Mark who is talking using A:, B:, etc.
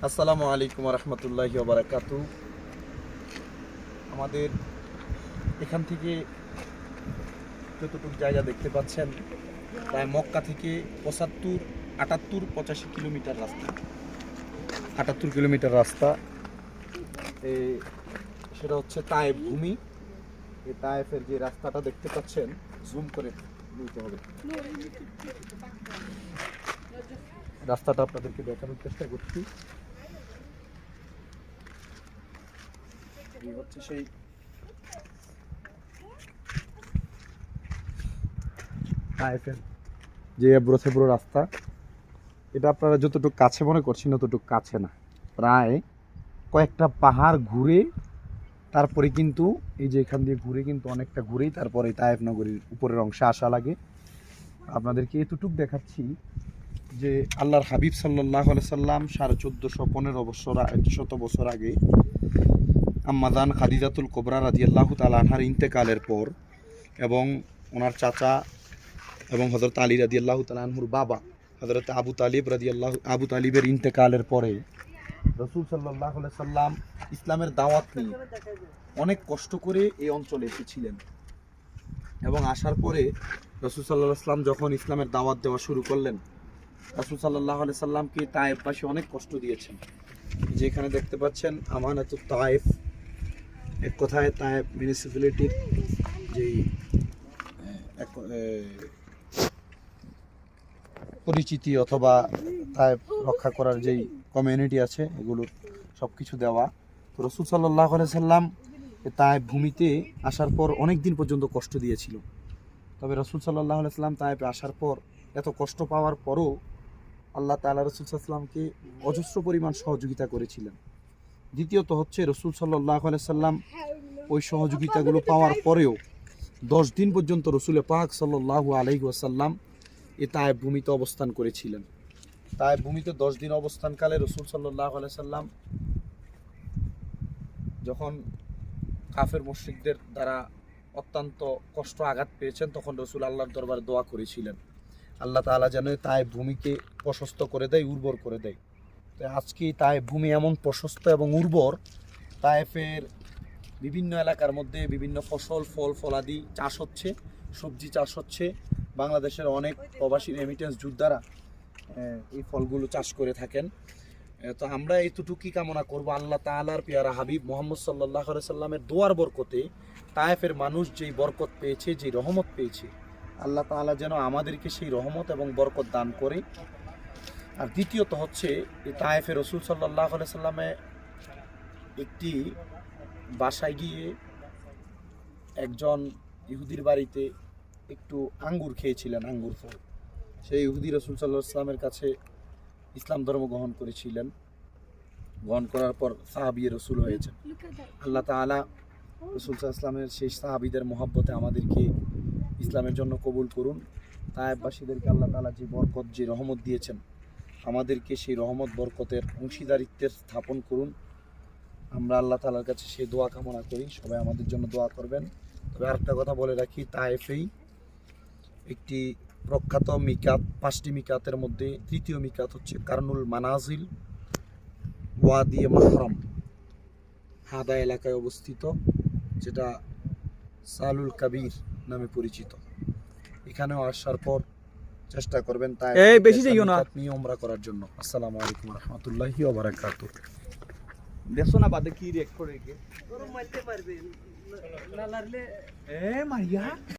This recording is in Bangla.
A: আসসালামু আলাইকুম রহমতুল্লাহি বারাকাতু। আমাদের এখান থেকে যতটুকু জায়গা দেখতে পাচ্ছেন, প্রায় মক্কা থেকে পঁচাত্তর, আটাত্তর, পঁচাশি কিলোমিটার রাস্তা। আটাত্তর কিলোমিটার রাস্তা। সেটা হচ্ছে তায়েব ভূমি। এই তায়েফের যে রাস্তাটা দেখতে পাচ্ছেন জুম করে নিতে হবে। রাস্তাটা আপনাদেরকে দেখানোর চেষ্টা করছি। হচ্ছে সেই যে এবড়ো থেবড়ো রাস্তা। এটা আপনারা যতটুকু কাছে মনে করছেন ততটুকু কাছে না। প্রায় কয়েকটা পাহাড় ঘুরে তারপরে কিন্তু এই যে এখান দিয়ে ঘুরে কিন্তু অনেকটা ঘুরেই তারপরে তায়েফ নগরীর উপরের অংশে আসা লাগে। আপনাদেরকে এতটুক দেখাচ্ছি যে আল্লাহর হাবিব সাল্লাহ সাল্লাম সাড়ে চোদ্দোশো পনেরো বছর শত বছর আগে আম্মাদান খাদিজাতুল কোবরা রাজি আল্লাহ তালাহার ইন্তেকালের পর এবং ওনার চাচা এবং হজরত আলী রাজি আল্লাহ তালাহুর বাবা হজরত আবু তালিব রাজি আল্লাহ আবু তালিবের ইন্তেকালের পরে রসুল সাল্লাহ সাল্লাম ইসলামের দাওয়াত নিয়ে অনেক কষ্ট করে এই অঞ্চলে এসেছিলেন। এবং আসার পরে রসুল সাল্লাহ সাল্লাম যখন ইসলামের দাওয়াত দেওয়া শুরু করলেন রাসুল সাল্লাহ সাল্লামকে তায়েফবাসী অনেক কষ্ট দিয়েছেন? যেখানে দেখতে পাচ্ছেন আমানত তায়েফ। এক কথায় তায়েফ মিউনিসিপ্যালিটির যেই পরিচিতি অথবা তায়েফ রক্ষা করার যেই কমিউনিটি আছে, এগুলোর সব কিছু দেওয়া। তো রসুল সাল্লাহ সাল্লাম তায়েফ ভূমিতে আসার পর অনেক দিন পর্যন্ত কষ্ট দিয়েছিল। তবে রসুল সাল্লাহ সাল্লাম তায়েফে আসার পর এত কষ্ট পাওয়ার পরও আল্লাহ তালা রসুল সাল্লামকে অজস্র পরিমাণ সহযোগিতা করেছিলেন। দ্বিতীয়ত হচ্ছে রসুল সাল্লাহ সাল্লাম ওই সহযোগিতাগুলো পাওয়ার পরেও দশ দিন পর্যন্ত রসুল পাক সাল্লাহ আলহি ওয়াসাল্লাম এ তায়েব ভূমিতে অবস্থান করেছিলেন। তায়েব ভূমিতে দশ দিন অবস্থানকালে রসুল সাল্লাহ সাল্লাম যখন কাফের মুশ্রিকদের দ্বারা অত্যন্ত কষ্ট আঘাত পেয়েছেন, তখন রসুল আল্লাহর দরবারে দোয়া করেছিলেন। আল্লাহ তাআলা যেন তাই ভূমিকে প্রশস্ত করে দেয়, উর্বর করে দেয়। তো আজকে তাই ভূমি এমন প্রশস্ত এবং উর্বর তায়েফের বিভিন্ন এলাকার মধ্যে বিভিন্ন ফসল, ফল, ফলাদি চাষ হচ্ছে, সবজি চাষ হচ্ছে। বাংলাদেশের অনেক প্রবাসী রেমিটেন্স যোদ্ধারা এই ফলগুলো চাষ করে থাকেন। তো আমরা এইটুকুই কামনা করব আল্লাহ তাআলার পেয়ারা হাবিব মোহাম্মদ সাল্লাহ সাল্লামের দোয়ার বরকতে তায়েফের মানুষ যেই বরকত পেয়েছে, যেই রহমত পেয়েছে আল্লাহ তাআলা যেন আমাদেরকে সেই রহমত এবং বরকত দান করে। আর দ্বিতীয়ত হচ্ছে তায়েফের রসুল সাল্লাহ সাল্লামে একটি বাসায় গিয়ে একজন ইহুদির বাড়িতে একটু আঙ্গুর খেয়েছিলেন আঙ্গুর ফল। সেই ইহুদি রসুল সাল্লাহ ইসলামের কাছে ইসলাম ধর্ম গ্রহণ করেছিলেন। গ্রহণ করার পর সাহাবি রসুল হয়েছেন। আল্লাহ তাআলা রসুল সাল্লাহ ইসলামের সেই সাহাবিদের মহাব্বতে আমাদেরকে ইসলামের জন্য কবুল করুন। তায়েববাসীদেরকে আল্লাহ তাআলা যে বরকত, যে রহমত দিয়েছেন, আমাদেরকে সেই রহমত, বরকতের অংশীদারিত্বের স্থাপন করুন। আমরা আল্লাহ তালার কাছে সেই দোয়া কামনা করি। সবাই আমাদের জন্য দোয়া করবেন। তবে আরেকটা কথা বলে রাখি, তায়েফেই একটি প্রখ্যাত মিকাত, পাঁচটি মিকাতের মধ্যে তৃতীয় মিকাত হচ্ছে কারনুল মানাজিল ওয়াদিয়ে মাহরম। হাদা এলাকায় অবস্থিত, যেটা সালুল কাবির নামে পরিচিত। এখানেও আসার পর চেষ্টা করবেন তাই
B: এই, বেশি যাইও না।
A: আপনি ওমরা করার জন্য। আসসালামু আলাইকুম রাহমাতুল্লাহি ওয়া বারাকাতু
B: দেখছ না বাদে কি করে কে?
C: গরম মারতে পারবে। না লাগলে
B: এ মারিয়া।